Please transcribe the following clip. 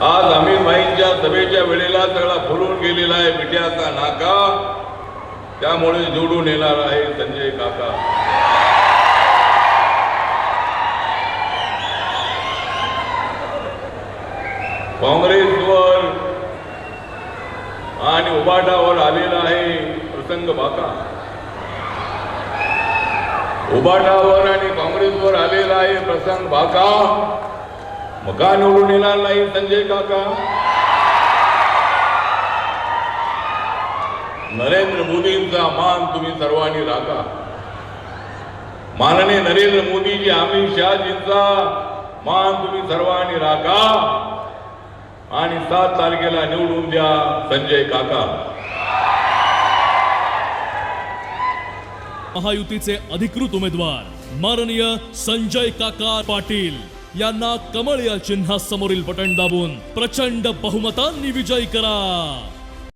आज अमित भाईंच्या सभेच्या वेळेला सगळा फुलून गेलेला आहे मिठ्याचा नाका. त्यामुळे जोडून येणार आहे संजय काका. काँग्रेसवर आणि उबाटावर आलेला आहे प्रसंग बाका. उबाटावर आणि काँग्रेसवर आलेला आहे प्रसंग बाका. मग का निवडून येणार नाही संजय काका. नरेंद्र मोदींचा मान तुम्ही सर्वांनी राखा. माननीय नरेंद्र मोदीजी अमित शहाजींचा मान तुम्ही सर्वांनी राखा. आणि सात तारखेला निवडून द्या संजय काका. महायुतीचे अधिकृत उमेदवार माननीय संजय काका पाटील. यांना कमळ या चिन्हासमोरील बटन दाबून प्रचंड बहुमतांनी विजयी करा.